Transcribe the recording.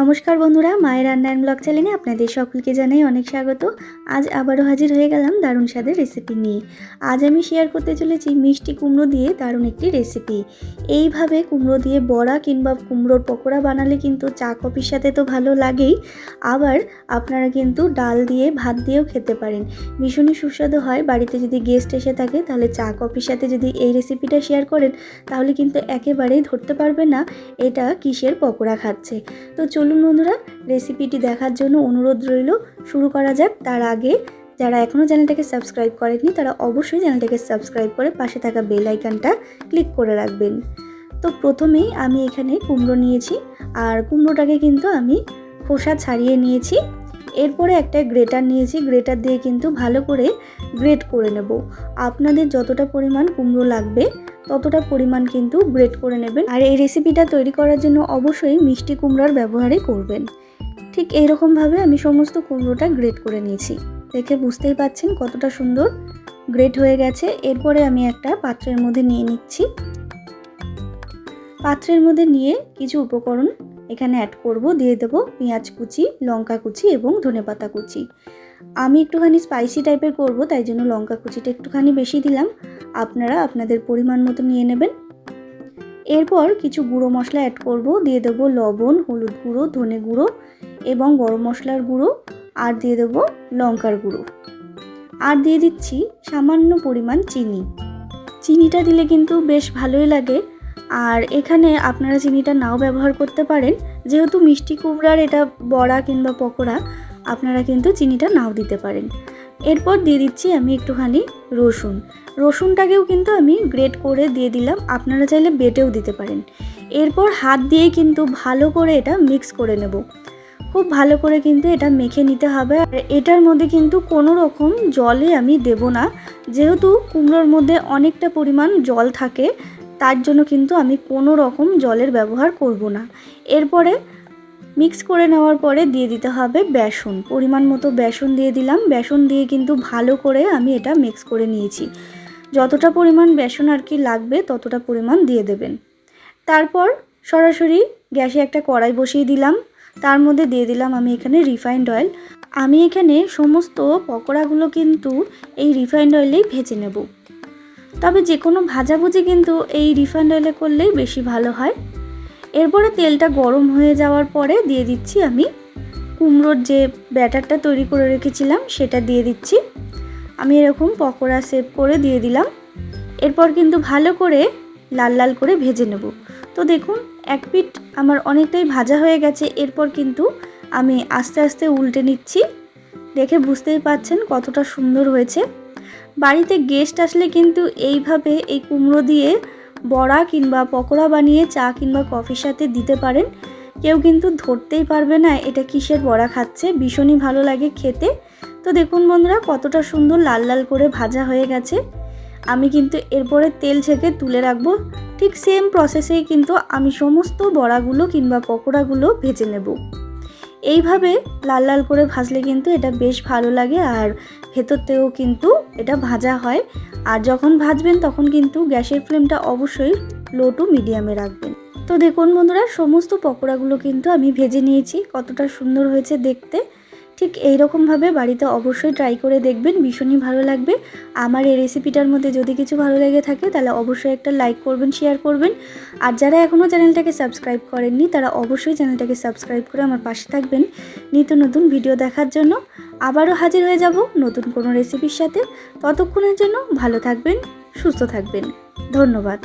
নমস্কার বন্ধুরা, মায়ের রান্নার ব্লগ চ্যানেলে আপনাদের সকলকে জানাই অনেক স্বাগত। আজ আবারও হাজির হয়ে গেলাম দারুণ স্বাদের রেসিপি নিয়ে। আজ আমি শেয়ার করতে চলেছি মিষ্টি কুমড়ো দিয়ে দারুণ একটি রেসিপি এইভাবে কুমড়ো দিয়ে বড়া কিংবা কুমড়োর পকোড়া বানালে কিন্তু চা কফির সাথে তো ভালো লাগেই। আবার আপনারা কিন্তু ডাল দিয়ে ভাত দিয়েও খেতে পারেন। ভীষণই সুস্বাদু হয়, বাড়িতে যদি গেস্ট এসে থাকে তাহলে চা কফির সাথে যদি এই রেসিপিটা শেয়ার করেন তাহলে কিন্তু একেবারেই ধরতে পারবে না এটা কিসের পকোড়া খাচ্ছে। তো বন্ধুরা রেসিপিটি দেখার জন্য অনুরোধ রইল। শুরু করা যাক। তার আগে যারা এখনও চ্যানেলটাকে সাবস্ক্রাইব করেননি, তারা অবশ্যই চ্যানেলটাকে সাবস্ক্রাইব করে পাশে থাকা বেল আইকনটা ক্লিক করে রাখবেন। তো প্রথমেই আমি এখানে কুমড়ো নিয়েছি, আর কুমড়োটাকে কিন্তু আমি খোসা ছাড়িয়ে নিয়েছি। এরপরে একটা গ্রেটার নিয়েছি, গ্রেটার দিয়ে কিন্তু ভালো করে গ্রেট করে নেব। আপনাদের যতটা পরিমাণ কুমড়ো লাগবে ততটা পরিমাণ কিন্তু গ্রেট করে নেবেন। আর এই রেসিপিটা তৈরি করার জন্য অবশ্যই মিষ্টি কুমড়ার ব্যবহারই করবেন। ঠিক এইরকমভাবে আমি সমস্ত কুমড়োটা গ্রেট করে নিয়েছি। দেখে বুঝতেই পাচ্ছেন কতটা সুন্দর গ্রেট হয়ে গেছে। এরপরে আমি একটা পাত্রের মধ্যে নিয়ে নিচ্ছি। পাত্রের মধ্যে নিয়ে কিছু উপকরণ এখানে অ্যাড করব। দিয়ে দেবো পেঁয়াজ কুচি, লঙ্কা কুচি এবং ধনেপাতা কুচি। আমি একটুখানি স্পাইসি টাইপের করব, তাই জন্য লঙ্কা কুচিটা একটুখানি বেশি দিলাম। আপনারা আপনাদের পরিমাণ মতো নিয়ে নেবেন। এরপর কিছু গুঁড়ো মশলা অ্যাড করব, দিয়ে দেবো লবণ, হলুদ গুঁড়ো, ধনে গুঁড়ো এবং গরম মশলার গুঁড়ো, আর দিয়ে দেবো লঙ্কার গুঁড়ো। আর দিয়ে দিচ্ছি সামান্য পরিমাণ চিনি। চিনিটা দিলে কিন্তু বেশ ভালোই লাগে। আর এখানে আপনারা চিনিটা নাও ব্যবহার করতে পারেন। যেহেতু মিষ্টি কুমড়ার এটা বড়া কিংবা পকোড়া আপনারা কিন্তু চিনিটা নাও দিতে পারেন। এরপর দিয়ে দিচ্ছি আমি একটুখানি রসুন। রসুনটাকেও কিন্তু আমি গ্রেট করে দিয়ে দিলাম, আপনারা চাইলে বেটেও দিতে পারেন। এরপর হাত দিয়ে কিন্তু ভালো করে এটা মিক্স করে নেব। খুব ভালো করে কিন্তু এটা মেখে নিতে হবে, আর এটার মধ্যে কিন্তু কোনো রকম জলে আমি দেব না। যেহেতু কুমড়োর মধ্যে অনেকটা পরিমাণ জল থাকে, তার জন্য কিন্তু আমি কোনো রকম জলের ব্যবহার করব না। এরপরে মিক্স করে নেওয়ার পরে দিয়ে দিতে হবে বেসন। পরিমাণ মতো বেসন দিয়ে দিলাম। বেসন দিয়ে কিন্তু ভালো করে আমি এটা মিক্স করে নিয়েছি। যতটা পরিমাণ বেসন আর কি লাগবে ততটা পরিমাণ দিয়ে দেবেন। তারপর সরাসরি গ্যাসে একটা কড়াই বসিয়ে দিলাম। তার মধ্যে দিয়ে দিলাম আমি এখানে রিফাইন্ড অয়েল আমি এখানে সমস্ত পকোড়াগুলো কিন্তু এই রিফাইন্ড অয়েলেই ভেজে নেব। তবে যে কোনো ভাজাভুজি কিন্তু এই রিফাইন্ড অয়েলে করলেই বেশি ভালো হয়। এরপরে তেলটা গরম হয়ে যাওয়ার পরে দিয়ে দিচ্ছি আমি কুমড়োর যে ব্যাটারটা তৈরি করে রেখেছিলাম, সেটা দিয়ে দিচ্ছি। আমি এরকম পকোড়া সেভ করে দিয়ে দিলাম। এরপর কিন্তু ভালো করে লাল লাল করে ভেজে নেব। তো দেখুন, এক পিঠ আমার অনেকটাই ভাজা হয়ে গেছে। এরপর কিন্তু আমি আস্তে আস্তে উল্টে নিচ্ছি। দেখে বুঝতেই পাচ্ছেন কতটা সুন্দর হয়েছে। বাড়িতে গেস্ট আসলে কিন্তু এইভাবে এই কুমড়ো দিয়ে বড়া কিংবা পকোড়া বানিয়ে চা কিংবা কফির সাথে দিতে পারেন। কেউ কিন্তু ধরতেই পারবে না এটা কিসের বড়া খাচ্ছে, ভীষণই ভালো লাগে খেতে। তো দেখুন বন্ধুরা, কতটা সুন্দর লাল লাল করে ভাজা হয়ে গেছে। আমি কিন্তু এরপরে তেল ছেঁকে তুলে রাখব। ঠিক সেম প্রসেসেই কিন্তু আমি সমস্ত বড়াগুলো কিংবা পকোড়াগুলো ভেজে নেব। এইভাবে লাল লাল করে ভাজলে কিন্তু এটা বেশ ভালো লাগে আর ভেতরতেও কিন্তু এটা ভাজা হয়। আর যখন ভাজবেন তখন কিন্তু গ্যাসের ফ্লেমটা অবশ্যই লো টু মিডিয়ামে রাখবেন। তো দেখুন বন্ধুরা, সমস্ত পকোড়াগুলো কিন্তু আমি ভেজে নিয়েছি। কতটা সুন্দর হয়েছে দেখতে। ঠিক এই রকমভাবে বাড়িতে অবশ্যই ট্রাই করে দেখবেন, ভীষণই ভালো লাগবে। আমার এই রেসিপিটার মধ্যে যদি কিছু ভালো লেগে থাকে, তাহলে অবশ্যই একটা লাইক করবেন শেয়ার করবেন। আর যারা এখনও চ্যানেলটাকে সাবস্ক্রাইব করেননি, তারা অবশ্যই চ্যানেলটাকে সাবস্ক্রাইব করে আমার পাশে থাকবেন নিত্য নতুন ভিডিও দেখার জন্য। আবারও হাজির হয়ে যাব নতুন কোনো রেসিপির সাথে। ততক্ষণের জন্য ভালো থাকবেন, সুস্থ থাকবেন। ধন্যবাদ।